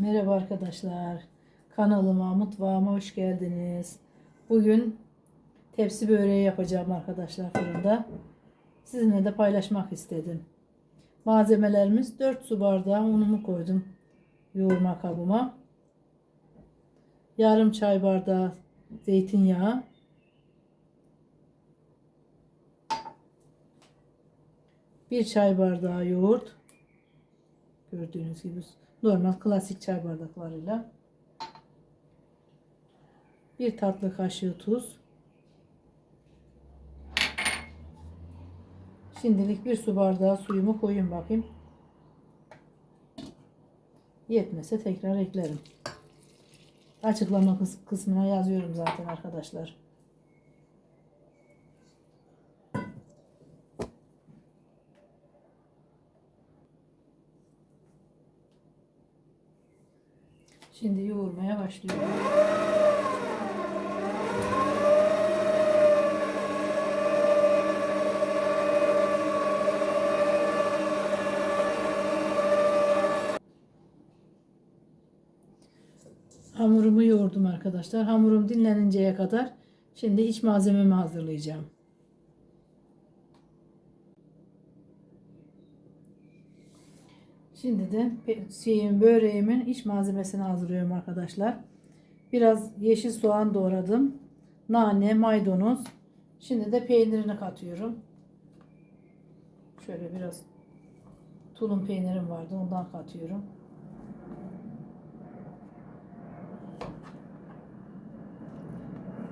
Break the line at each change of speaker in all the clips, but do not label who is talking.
Merhaba arkadaşlar. Kanalıma, mutfağıma hoş geldiniz. Bugün tepsi böreği yapacağım arkadaşlar fırında. Sizinle de paylaşmak istedim. Malzemelerimiz 4 su bardağı unumu koydum yoğurma kabıma. Yarım çay bardağı zeytinyağı. Bir çay bardağı yoğurt. Gördüğünüz gibi normal klasik çay bardaklarıyla. Bir tatlı kaşığı tuz. Şimdilik bir su bardağı suyumu koyayım bakayım. Yetmese tekrar eklerim. Açıklama kıs- kısmına yazıyorum zaten arkadaşlar. Şimdi yoğurmaya başlıyorum. Hamurumu yoğurdum arkadaşlar. Hamurum dinleninceye kadar şimdi iç malzememi hazırlayacağım. Şimdi de şeyin böreğimin iç malzemesini hazırlıyorum arkadaşlar. Biraz yeşil soğan doğradım. Nane, maydanoz. Şimdi de peynirini katıyorum. Şöyle biraz tulum peynirim vardı. Ondan katıyorum.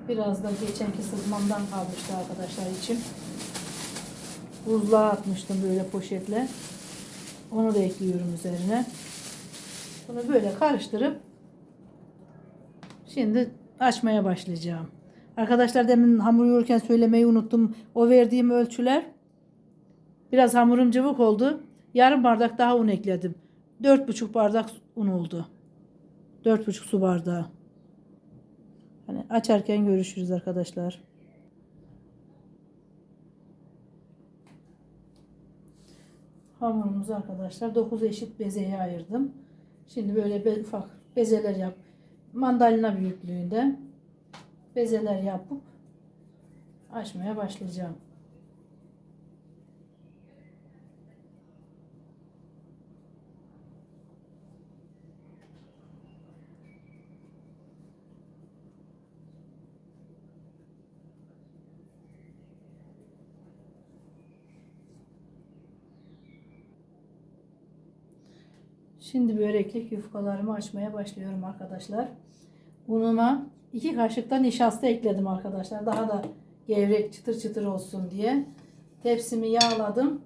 Biraz da geçenki sızmamdan kalmıştı arkadaşlar için. Buzluğa atmıştım böyle poşetle. Onu da ekliyorum üzerine. Bunu böyle karıştırıp şimdi açmaya başlayacağım. Arkadaşlar demin hamur yoğururken söylemeyi unuttum. O verdiğim ölçüler biraz hamurum cıvık oldu. Yarım bardak daha un ekledim. Dört buçuk bardak un oldu. Dört buçuk su bardağı. Hani açarken görüşürüz arkadaşlar. Hamurumuzu arkadaşlar 9 eşit bezeye ayırdım. Şimdi böyle be- ufak bezeler yap. Mandalina büyüklüğünde bezeler yapıp açmaya başlayacağım. Şimdi böreklik yufkalarımı açmaya başlıyorum arkadaşlar. Unuma iki kaşıktan nişasta ekledim arkadaşlar. Daha da gevrek çıtır çıtır olsun diye. Tepsimi yağladım.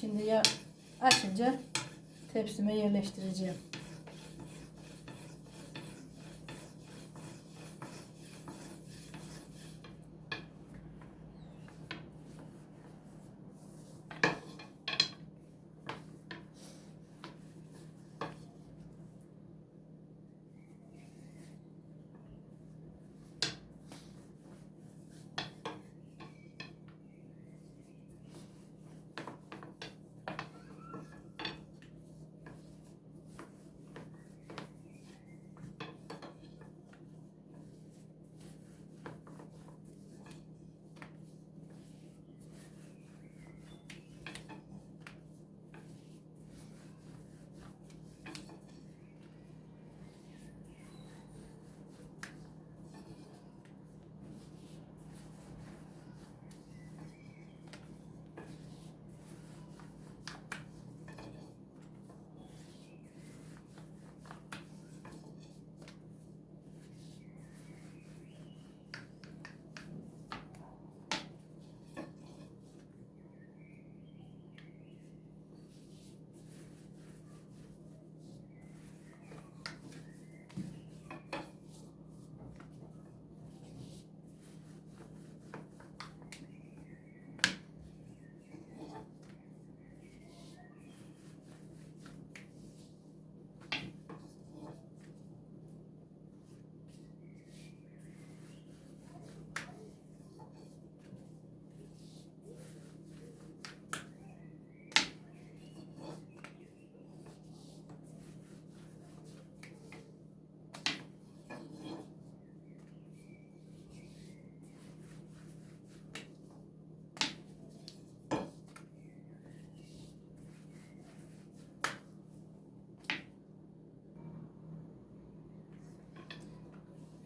Şimdi ya açınca tepsime yerleştireceğim.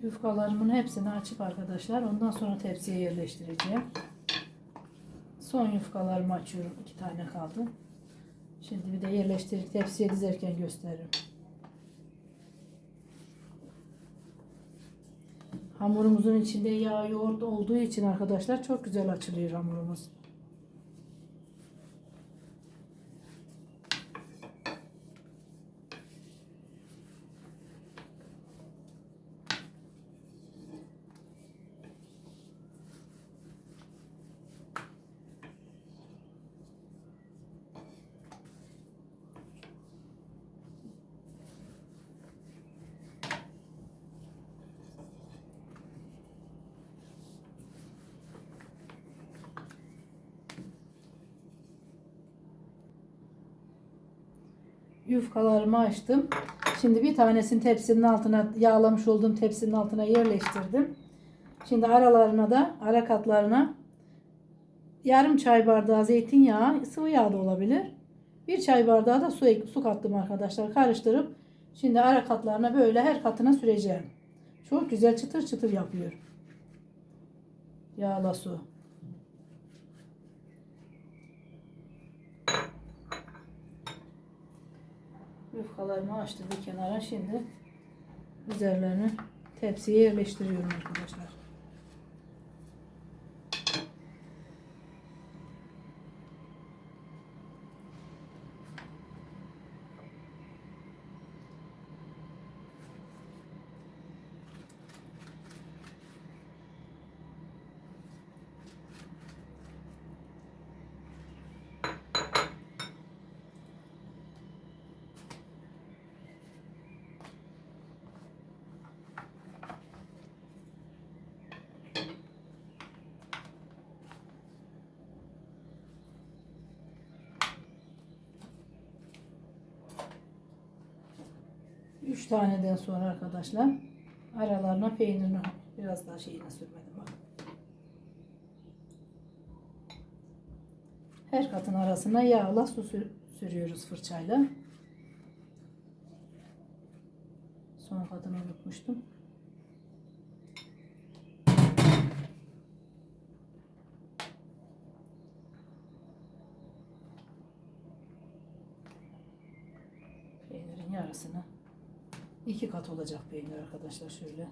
Yufkalarımın hepsini açıp arkadaşlar ondan sonra tepsiye yerleştireceğim. Son yufkalarımı açıyorum. iki tane kaldı. Şimdi bir de yerleştirip tepsiye dizerken gösteririm. Hamurumuzun içinde yağ yoğurt olduğu için arkadaşlar çok güzel açılıyor hamurumuz. Yufkalarımı açtım. Şimdi bir tanesini tepsinin altına yağlamış olduğum tepsinin altına yerleştirdim. Şimdi aralarına da ara katlarına yarım çay bardağı zeytinyağı, sıvı yağ da olabilir. Bir çay bardağı da su, su kattım arkadaşlar. Karıştırıp şimdi ara katlarına böyle her katına süreceğim. Çok güzel çıtır çıtır yapıyor. Yağla su. Yufkalarımı açtım bir kenara. Şimdi üzerlerini tepsiye yerleştiriyorum arkadaşlar. Üç taneden sonra arkadaşlar aralarına peynirini biraz daha şeyine sürmedim bak. Her katın arasına yağla su sür- sürüyoruz fırçayla. Son katını unutmuştum. Peynirin yarısını iki kat olacak peynir arkadaşlar şöyle.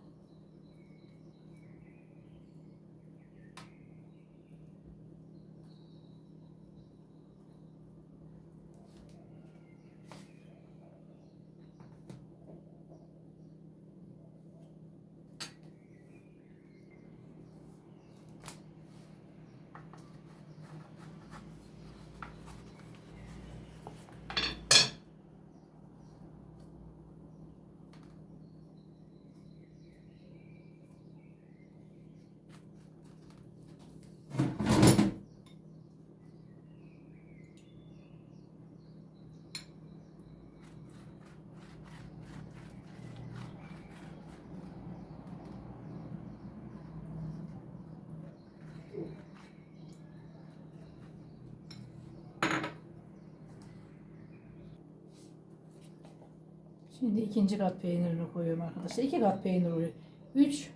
Şimdi ikinci kat peynirini koyuyorum arkadaşlar. İki kat peynir oluyor. 3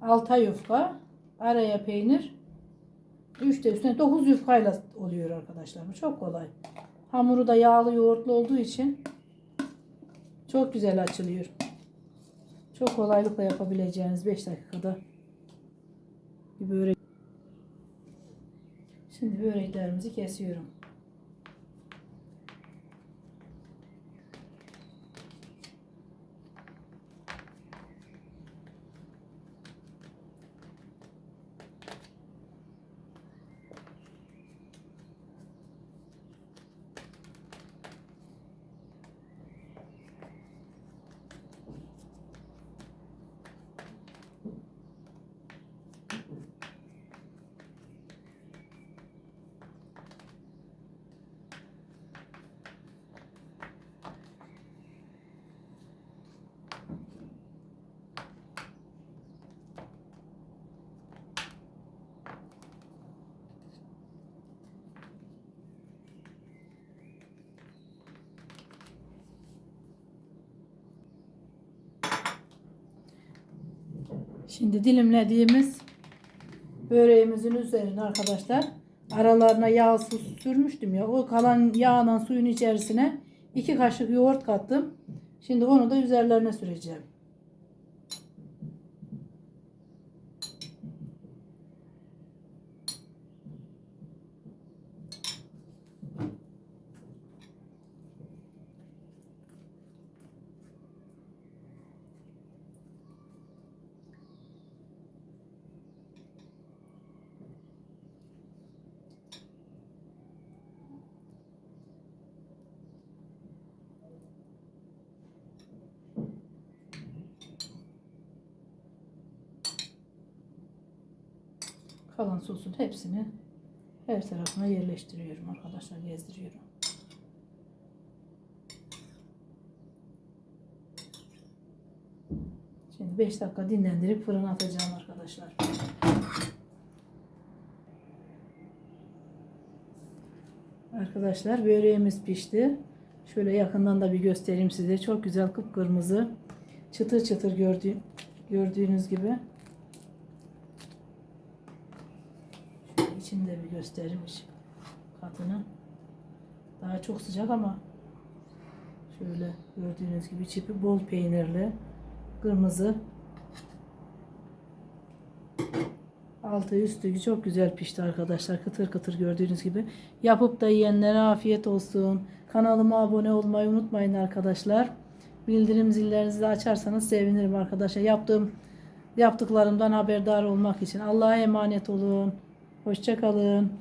alta yufka, araya peynir, 3 de üstüne 9 yufkayla oluyor arkadaşlar. Bu çok kolay. Hamuru da yağlı yoğurtlu olduğu için çok güzel açılıyor. Çok kolaylıkla yapabileceğiniz 5 dakikada bir börek. Şimdi böreklerimizi kesiyorum. Şimdi dilimlediğimiz böreğimizin üzerine arkadaşlar aralarına yağ su sürmüştüm ya. O kalan yağla suyun içerisine iki kaşık yoğurt kattım. Şimdi onu da üzerlerine süreceğim. Kalan sosun hepsini her tarafına yerleştiriyorum arkadaşlar gezdiriyorum. Şimdi 5 dakika dinlendirip fırına atacağım arkadaşlar. Arkadaşlar böreğimiz pişti. Şöyle yakından da bir göstereyim size. Çok güzel kıpkırmızı. Çıtır çıtır gördüğü, gördüğünüz gibi. Şöyle içini de bir göstereyim iç katını. Daha çok sıcak ama şöyle gördüğünüz gibi çipi bol peynirli. Kırmızı. Altı üstü çok güzel pişti arkadaşlar. Kıtır kıtır gördüğünüz gibi. Yapıp da yiyenlere afiyet olsun. Kanalıma abone olmayı unutmayın arkadaşlar. Bildirim zillerinizi de açarsanız sevinirim arkadaşlar. Yaptığım yaptıklarımdan haberdar olmak için. Allah'a emanet olun. Hoşçakalın.